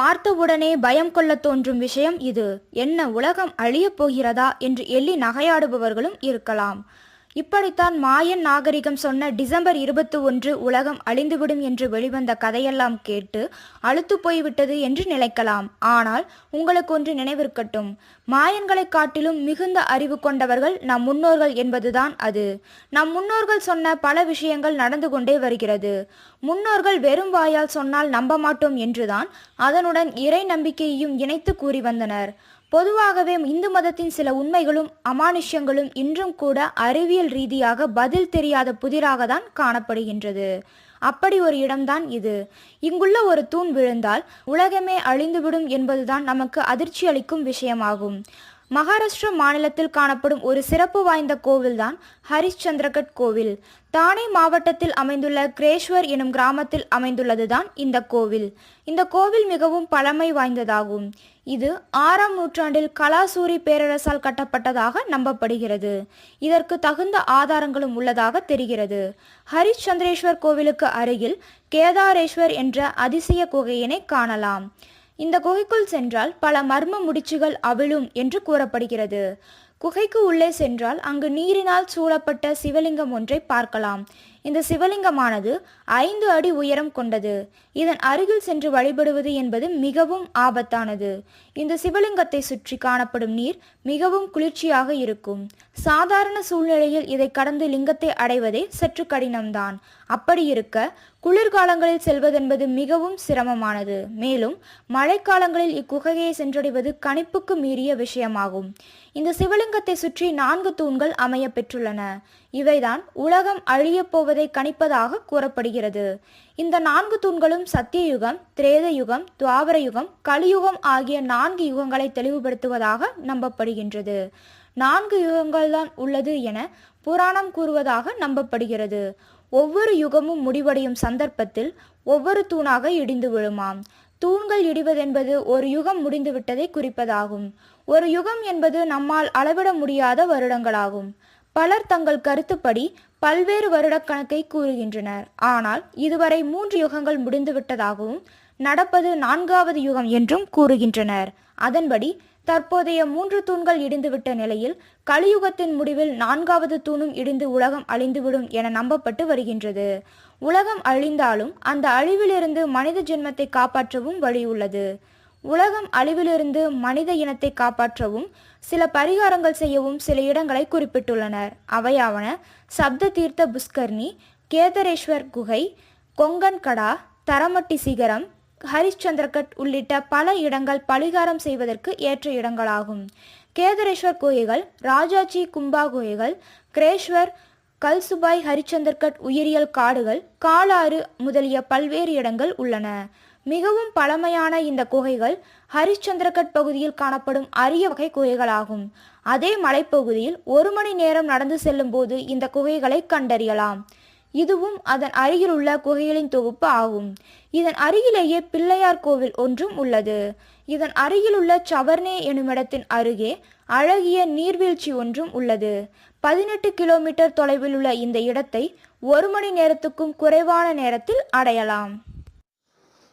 பார்த்தவுடனே பயம் கொள்ளத் தோன்றும் விஷயம் இது. என்ன உலகம் அழியப் போகிறதா என்று எள்ளி நகையாடுபவர்களும் இருக்கலாம். இப்படித்தான் மாயன் நாகரிகம் சொன்ன டிசம்பர் இருபத்தி ஒன்று உலகம் அழிந்துவிடும் என்று வெளிவந்த கதையெல்லாம் கேட்டு அழுத்து போய்விட்டது என்று நினைக்கலாம். ஆனால் உங்களுக்கு ஒன்று நினைவிருக்கட்டும். மாயன்களைக் காட்டிலும் மிகுந்த அறிவு கொண்டவர்கள் நம் முன்னோர்கள் என்பதுதான் அது. நம் முன்னோர்கள் சொன்ன பல விஷயங்கள் நடந்து கொண்டே வருகிறது. முன்னோர்கள் வெறும் வாயால் சொன்னால் நம்ப மாட்டோம் என்றுதான் அதனுடன் இறை நம்பிக்கையையும் இணைத்து கூறி வந்தனர். பொதுவாகவே இந்து மதத்தின் சில உண்மைகளும் அமானுஷ்யங்களும் இன்றும் கூட அறிவியல் ரீதியாக பதில் தெரியாத புதிராக தான் காணப்படுகின்றது. அப்படி ஒரு இடம்தான் இது. இங்குள்ள ஒரு தூண் விழுந்தால் உலகமே அழிந்துவிடும் என்பதுதான் நமக்கு அதிர்ச்சி அளிக்கும் விஷயமாகும். மகாராஷ்டிர மாநிலத்தில் காணப்படும் ஒரு சிறப்பு வாய்ந்த கோவில்தான் ஹரிச்சந்திரகட் கோவில். தானே மாவட்டத்தில் அமைந்துள்ள கிரேஷ்வர் எனும் கிராமத்தில் அமைந்துள்ளதுதான் இந்த கோவில். இந்த கோவில் மிகவும் பழமை வாய்ந்ததாகும். இது ஆறாம் நூற்றாண்டில் கலாசூரி பேரரசால் கட்டப்பட்டதாக நம்பப்படுகிறது. இதற்கு தகுந்த ஆதாரங்களும் உள்ளதாக தெரிகிறது. ஹரிச்சந்திரேஸ்வர் கோவிலுக்கு அருகில் கேதாரேஸ்வர் என்ற அதிசய குகையினை காணலாம். இந்த குகைக்குள் சென்றால் பல மர்ம முடிச்சுகள் அவிழும் என்று கூறப்படுகிறது. குகைக்கு உள்ளே சென்றால் அங்கு நீரினால் சூழப்பட்ட சிவலிங்கம் ஒன்றை பார்க்கலாம். இந்த சிவலிங்கமானது ஐந்து அடி உயரம் கொண்டது. இதன் அருகில் சென்று வழிபடுவது என்பது மிகவும் ஆபத்தானது. இந்த சிவலிங்கத்தை சுற்றி காணப்படும் நீர் மிகவும் குளிர்ச்சியாக இருக்கும். சாதாரண சூழ்நிலையில் இதை கடந்து லிங்கத்தை அடைவதே சற்று கடினம்தான். அப்படி இருக்க குளிர்காலங்களில் செல்வதென்பது மிகவும் சிரமமானது. மேலும் மழைக்காலங்களில் இக்குகையை சென்றடைவது கணிப்புக்கு மீறிய விஷயமாகும். இந்த சிவலிங்கத்தை சுற்றி நான்கு தூண்கள் அமைய பெற்றுள்ளன. இவைதான் உலகம் அழியப் போவதை கணிப்பதாக கூறப்படுகிறது. இந்த நான்கு தூண்களும் சத்தியயுகம் திரேத யுகம் துவாபர யுகம் கலியுகம் ஆகிய நான்கு யுகங்களை தெளிவுபடுத்துவதாக நம்பப்படுகின்றது. நான்கு யுகங்கள்தான் உள்ளது என புராணம் கூறுவதாக நம்பப்படுகிறது. ஒவ்வொரு யுகமும் முடிவடையும் சந்தர்ப்பத்தில் ஒவ்வொரு தூணாக இடிந்து விழுமாம். தூண்கள் இடிவதென்பது ஒரு யுகம் முடிந்துவிட்டதை குறிப்பதாகும். ஒரு யுகம் என்பது நம்மால் அளவிட முடியாத வருடங்களாகும். பலர் தங்கள் கருத்துப்படி பல்வேறு வருடக்கணக்கை கூறுகின்றனர். ஆனால் இதுவரை மூன்று யுகங்கள் முடிந்துவிட்டதாகவும் நடப்பது நான்காவது யுகம் என்றும் கூறுகின்றனர். அதன்படி தற்போதைய மூன்று தூண்கள் இடிந்துவிட்ட நிலையில் கலியுகத்தின் முடிவில் நான்காவது தூணும் இடிந்து உலகம் அழிந்துவிடும் என நம்பப்பட்டு வருகின்றது. உலகம் அழிந்தாலும் அந்த அழிவிலிருந்து மனித ஜென்மத்தை காப்பாற்றவும் வழி உள்ளது. உலகம் அழிவிலிருந்து மனித இனத்தை காப்பாற்றவும் சில பரிகாரங்கள் செய்யவும் சில இடங்களை குறிப்பிட்டுள்ளனர். அவையாவன சப்த தீர்த்த புஷ்கர்ணி கேதரேஸ்வர் குகை கொங்கன்கடா தரமட்டி சிகரம் ஹரிச்சந்திரகட் உள்ளிட்ட பல இடங்கள் பலிகாரம் செய்வதற்கு ஏற்ற இடங்களாகும். கேதரேஸ்வர் குகைகள் ராஜாஜி கும்பா குகைகள் கிரேஸ்வர் கல்சுபாய் ஹரிச்சந்தர்கட் உயிரியல் காடுகள் காலாறு முதலிய பல்வேறு இடங்கள் உள்ளன. மிகவும் பழமையான இந்த குகைகள் ஹரிச்சந்திரகட் பகுதியில் காணப்படும் அரிய வகை குகைகளாகும். அதே மலைப்பகுதியில் ஒரு மணி நேரம் நடந்து செல்லும்போது இந்த குகைகளை கண்டறியலாம். இதுவும் அதன் அருகிலுள்ள குகைகளின் தொகுப்பு ஆகும். இதன் அருகிலேயே பிள்ளையார் கோவில் ஒன்றும் உள்ளது. இதன் அருகிலுள்ள சவர்னே எனுமிடத்தின் அருகே அழகிய நீர்வீழ்ச்சி ஒன்றும் உள்ளது. பதினெட்டு கிலோமீட்டர் தொலைவில் உள்ள இந்த இடத்தை ஒரு மணி நேரத்துக்கும் குறைவான நேரத்தில் அடையலாம்.